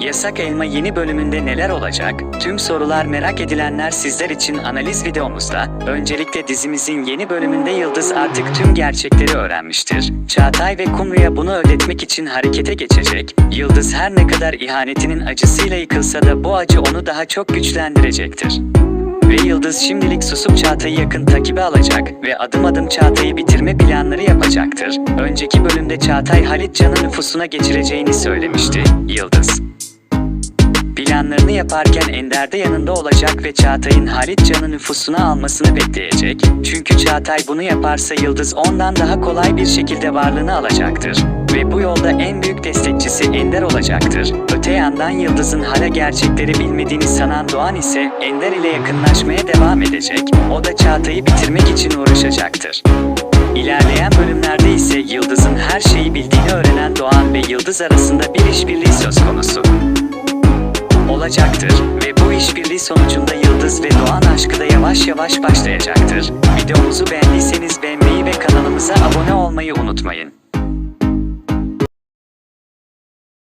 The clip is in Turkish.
Yasak Elma yeni bölümünde neler olacak? Tüm sorular merak edilenler sizler için analiz videomuzda. Öncelikle dizimizin yeni bölümünde Yıldız artık tüm gerçekleri öğrenmiştir. Çağatay ve Kumru'ya bunu ödetmek için harekete geçecek. Yıldız her ne kadar ihanetinin acısıyla yıkılsa da bu acı onu daha çok güçlendirecektir. Ve Yıldız şimdilik susup Çağatay'ı yakın takibe alacak ve adım adım Çağatay'ı bitirme planları yapacaktır. Önceki bölümde Çağatay Halit Can'ı nüfusuna geçireceğini söylemişti. Yıldız. Planlarını yaparken Ender de yanında olacak ve Çağatay'ın Halit Can'ı nüfusuna almasını bekleyecek. Çünkü Çağatay bunu yaparsa Yıldız ondan daha kolay bir şekilde varlığını alacaktır. Ve bu yolda en büyük destekçisi Ender olacaktır. Öte yandan Yıldız'ın hala gerçekleri bilmediğini sanan Doğan ise Ender ile yakınlaşmaya devam edecek. O da Çağatay'ı bitirmek için uğraşacaktır. İlerleyen bölümlerde ise Yıldız'ın her şeyi bildiğini öğrenen Doğan ve Yıldız arasında bir işbirliği söz konusu olacaktır ve bu işbirliği sonucunda Yıldız ve Doğan aşkı da yavaş yavaş başlayacaktır. Videomuzu beğendiyseniz beğenmeyi ve kanalımıza abone olmayı unutmayın.